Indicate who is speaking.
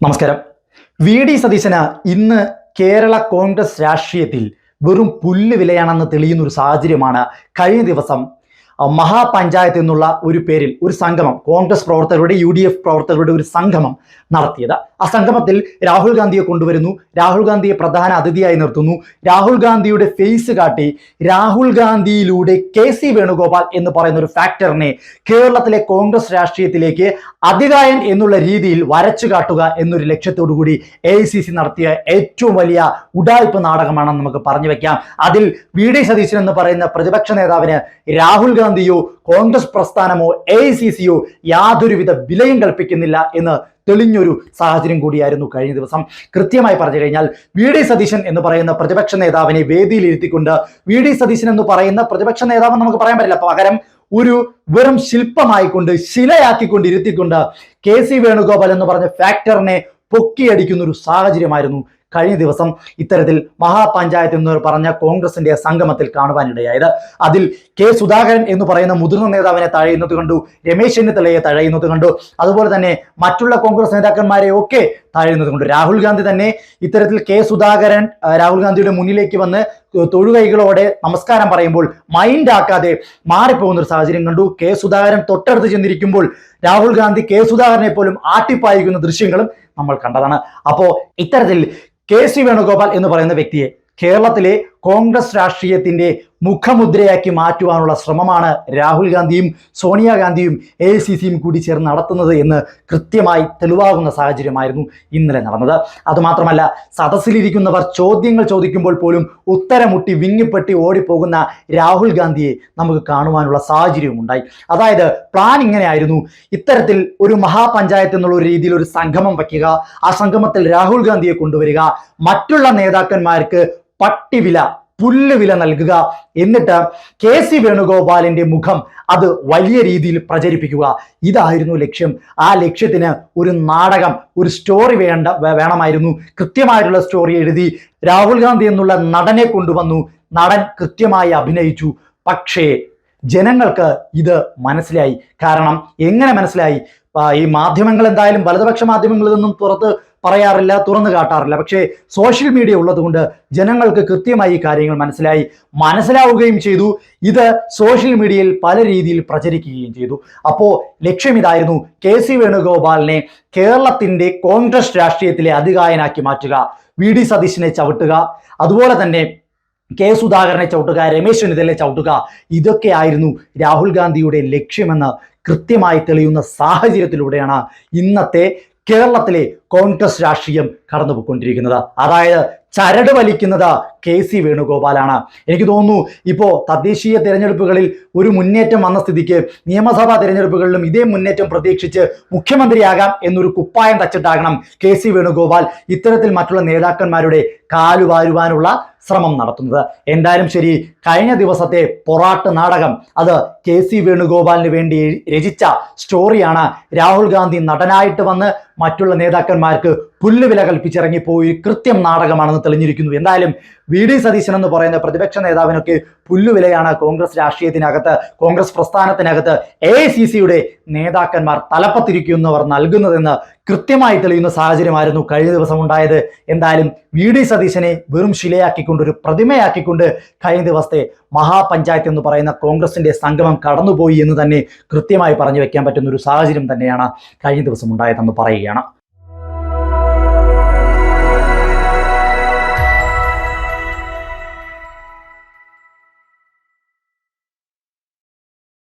Speaker 1: നമസ്കാരം. V D സതീശന് ഇന്ന് കേരള കോൺഗ്രസ് രാഷ്ട്രീയത്തിൽ വെറും പുല്ല് വിലയാണെന്ന് തെളിയുന്ന ഒരു സാഹചര്യമാണ് കഴിഞ്ഞ ദിവസം മഹാപഞ്ചായത്ത് എന്നുള്ള ഒരു പേരിൽ ഒരു സംഗമം കോൺഗ്രസ് പ്രവർത്തകരുടെ യു ഡി എഫ് പ്രവർത്തകരുടെ ഒരു സംഗമം നടത്തിയത്. ആ സംഗമത്തിൽ രാഹുൽ ഗാന്ധിയെ കൊണ്ടുവരുന്നു. രാഹുൽ ഗാന്ധിയെ പ്രധാന അതിഥിയായി നിർത്തുന്നു. രാഹുൽ ഗാന്ധിയുടെ ഫേസ് കാട്ടി രാഹുൽ ഗാന്ധിയിലൂടെ കെ സി വേണുഗോപാൽ എന്ന് പറയുന്ന ഒരു ഫാക്ടറിനെ കേരളത്തിലെ കോൺഗ്രസ് രാഷ്ട്രീയത്തിലേക്ക് അതികായൻ എന്നുള്ള രീതിയിൽ വരച്ചു കാട്ടുക എന്നൊരു ലക്ഷ്യത്തോടു കൂടി എ സി സി നടത്തിയ ഏറ്റവും വലിയ ഉടായ്പ നാടകമാണെന്ന് നമുക്ക് പറഞ്ഞു വെക്കാം. അതിൽ വി. ഡി. സതീശൻ എന്ന് പറയുന്ന പ്രതിപക്ഷ നേതാവിന് രാഹുൽ ഗാന്ധിയോ കോൺഗ്രസ് പ്രസ്ഥാനമോ എ ഐ യാതൊരുവിധ വിലയും കൽപ്പിക്കുന്നില്ല എന്ന് തെളിഞ്ഞൊരു സാഹചര്യം കൂടിയായിരുന്നു കഴിഞ്ഞ ദിവസം. കൃത്യമായി പറഞ്ഞു കഴിഞ്ഞാൽ വി ഡി സതീശൻ എന്ന് പറയുന്ന പ്രതിപക്ഷ നേതാവിനെ വേദിയിൽ ഇരുത്തിക്കൊണ്ട് വി ഡി സതീശൻ എന്ന് പറയുന്ന പ്രതിപക്ഷ നേതാവ് നമുക്ക് പറയാൻ പറ്റില്ല. പകരം ഒരു വെറും ശില്പമായിക്കൊണ്ട് ശിലയാക്കിക്കൊണ്ട് ഇരുത്തിക്കൊണ്ട് കെ സി വേണുഗോപാൽ എന്ന് പറഞ്ഞ ഫാക്ടറിനെ പൊക്കിയടിക്കുന്ന ഒരു സാഹചര്യമായിരുന്നു കഴിഞ്ഞ ദിവസം ഇത്തരത്തിൽ മഹാപഞ്ചായത്ത് എന്ന് പറഞ്ഞ കോൺഗ്രസിന്റെ സംഗമത്തിൽ കാണുവാനിടയായത്. അതിൽ കെ സുധാകരൻ എന്ന് പറയുന്ന മുതിർന്ന നേതാവിനെ തഴയുന്നത് കണ്ടു രമേശ് ചെന്നിത്തലയെ തഴയുന്നത് കണ്ടു അതുപോലെ തന്നെ മറ്റുള്ള കോൺഗ്രസ് നേതാക്കന്മാരെ ഒക്കെ തഴയുന്നത് കൊണ്ട്. രാഹുൽ ഗാന്ധി തന്നെ ഇത്തരത്തിൽ കെ സുധാകരൻ രാഹുൽ ഗാന്ധിയുടെ മുന്നിലേക്ക് വന്ന് തൊഴുകൈകളോടെ നമസ്കാരം പറയുമ്പോൾ മൈൻഡ് ആക്കാതെ മാറിപ്പോകുന്ന ഒരു സാഹചര്യം കണ്ടു. കെ സുധാകരൻ തൊട്ടടുത്ത് ചെന്നിരിക്കുമ്പോൾ രാഹുൽ ഗാന്ധി കെ സുധാകരനെ പോലും ആട്ടിപ്പായിക്കുന്ന ദൃശ്യങ്ങളും നമ്മൾ കണ്ടതാണ്. അപ്പോ ഇത്തരത്തിൽ കെ സി വേണുഗോപാൽ എന്ന് പറയുന്ന വ്യക്തിയെ കേരളത്തിലെ കോൺഗ്രസ് രാഷ്ട്രീയത്തിന്റെ മുഖമുദ്രയാക്കി മാറ്റുവാനുള്ള ശ്രമമാണ് രാഹുൽ ഗാന്ധിയും സോണിയാഗാന്ധിയും എ ഐ സി സിയും കൂടി ചേർന്ന് നടത്തുന്നത് എന്ന് കൃത്യമായി തെളിവാകുന്ന സാഹചര്യമായിരുന്നു ഇന്നലെ നടന്നത്. അതുമാത്രമല്ല സദസ്സിലിരിക്കുന്നവർ ചോദ്യങ്ങൾ ചോദിക്കുമ്പോൾ പോലും ഉത്തരമുട്ടി വിങ്ങിപ്പെട്ടി ഓടിപ്പോകുന്ന രാഹുൽ ഗാന്ധിയെ നമുക്ക് കാണുവാനുള്ള സാഹചര്യവും ഉണ്ടായി അതായത് പ്ലാൻ ഇങ്ങനെയായിരുന്നു. ഇത്തരത്തിൽ ഒരു മഹാപഞ്ചായത്ത് എന്നുള്ള രീതിയിൽ ഒരു സംഗമം വയ്ക്കുക ആ സംഗമത്തിൽ രാഹുൽ ഗാന്ധിയെ കൊണ്ടുവരിക മറ്റുള്ള നേതാക്കന്മാർക്ക് പട്ടിവില പുല്ല് വില നൽകുക. എന്നിട്ട് കെ സി വേണുഗോപാലിന്റെ മുഖം അത് വലിയ രീതിയിൽ പ്രചരിപ്പിക്കുക. ഇതായിരുന്നു ലക്ഷ്യം. ആ ലക്ഷ്യത്തിന് ഒരു നാടകം ഒരു സ്റ്റോറി വേണ്ട വേണമായിരുന്നു. കൃത്യമായിട്ടുള്ള സ്റ്റോറി എഴുതി രാഹുൽ ഗാന്ധി എന്നുള്ള നടനെ കൊണ്ടുവന്നു. നടൻ കൃത്യമായി അഭിനയിച്ചു. പക്ഷേ ജനങ്ങൾക്ക് ഇത് മനസ്സിലായി. കാരണം എങ്ങനെ മനസ്സിലായി? ഈ മാധ്യമങ്ങൾ എന്തായാലും വലതുപക്ഷ മാധ്യമങ്ങളിൽ നിന്നും പുറത്ത് പറയാറില്ല തുറന്നു കാട്ടാറില്ല. പക്ഷേ സോഷ്യൽ മീഡിയ ഉള്ളതുകൊണ്ട് ജനങ്ങൾക്ക് കൃത്യമായി ഈ കാര്യങ്ങൾ മനസ്സിലായി. മനസ്സിലാവുകയും ചെയ്തു. ഇത് സോഷ്യൽ മീഡിയയിൽ പല രീതിയിൽ പ്രചരിക്കുകയും ചെയ്തു. അപ്പോൾ ലക്ഷ്യം ഇതായിരുന്നു കെ സി വേണുഗോപാലിനെ കേരളത്തിന്റെ കോൺഗ്രസ് രാഷ്ട്രീയത്തിലെ അധികായനാക്കി മാറ്റുക. വി ഡി സതീശിനെ ചവിട്ടുക. അതുപോലെ തന്നെ കെ സുധാകരനെ ചവിട്ടുക രമേശ് ചെന്നിത്തലയെ ചവിട്ടുക. ഇതൊക്കെയായിരുന്നു രാഹുൽ ഗാന്ധിയുടെ ലക്ഷ്യമെന്ന് കൃത്യമായി തെളിയുന്ന സാഹചര്യത്തിലൂടെയാണ് ഇന്നത്തെ കേരളത്തിലെ കോൺഗ്രസ് രാഷ്ട്രീയം കടന്നുപോയിക്കൊണ്ടിരിക്കുന്നത്. അതായത് ചരട് വലിക്കുന്നത് കെ സി വേണുഗോപാലാണ്. എനിക്ക് തോന്നുന്നു ഇപ്പോൾ തദ്ദേശീയ തിരഞ്ഞെടുപ്പുകളിൽ ഒരു മുന്നേറ്റം വന്ന സ്ഥിതിക്ക് നിയമസഭാ തിരഞ്ഞെടുപ്പുകളിലും ഇതേ മുന്നേറ്റം പ്രതീക്ഷിച്ച് മുഖ്യമന്ത്രിയാകാം എന്നൊരു കുപ്പായം തച്ചിട്ടാകണം കെ സി വേണുഗോപാൽ ഇത്തരത്തിൽ മറ്റുള്ള നേതാക്കന്മാരുടെ കാലുവാരുവാനുള്ള ശ്രമം നടത്തുന്നത്. എന്തായാലും ശരി കഴിഞ്ഞ ദിവസത്തെ പൊറാട്ട് നാടകം അത് കെ സി വേണുഗോപാലിന് വേണ്ടി രചിച്ച സ്റ്റോറിയാണ് രാഹുൽ ഗാന്ധി നടനായിട്ട് വന്ന് മറ്റുള്ള നേതാക്കന്മാർക്ക് പുല്ലുവില കൽപ്പിച്ചിറങ്ങിപ്പോയി കൃത്യം നാടകമാണെന്ന് തെളിഞ്ഞിരിക്കുന്നു. എന്തായാലും വി ഡി സതീശൻ എന്ന് പറയുന്ന പ്രതിപക്ഷ നേതാവിനൊക്കെ പുല്ലുവിലയാണ് കോൺഗ്രസ് രാഷ്ട്രീയത്തിനകത്ത് കോൺഗ്രസ് പ്രസ്ഥാനത്തിനകത്ത് എ ഐ സി സിയുടെ നേതാക്കന്മാർ തലപ്പത്തിരിക്കുന്നവർ നൽകുന്നതെന്ന് കൃത്യമായി തെളിയുന്ന സാഹചര്യമായിരുന്നു കഴിഞ്ഞ ദിവസം ഉണ്ടായത്. എന്തായാലും വി ഡി സതീശനെ വെറും ശിലയാക്കിക്കൊണ്ട് ഒരു പ്രതിമയാക്കിക്കൊണ്ട് കഴിഞ്ഞ ദിവസത്തെ മഹാപഞ്ചായത്ത് എന്ന് പറയുന്ന കോൺഗ്രസിന്റെ സംഗമം കടന്നുപോയി എന്ന് തന്നെ കൃത്യമായി പറഞ്ഞു വെക്കാൻ പറ്റുന്ന ഒരു സാഹചര്യം തന്നെയാണ് കഴിഞ്ഞ ദിവസം ഉണ്ടായതെന്ന് പറയുകയാണ്.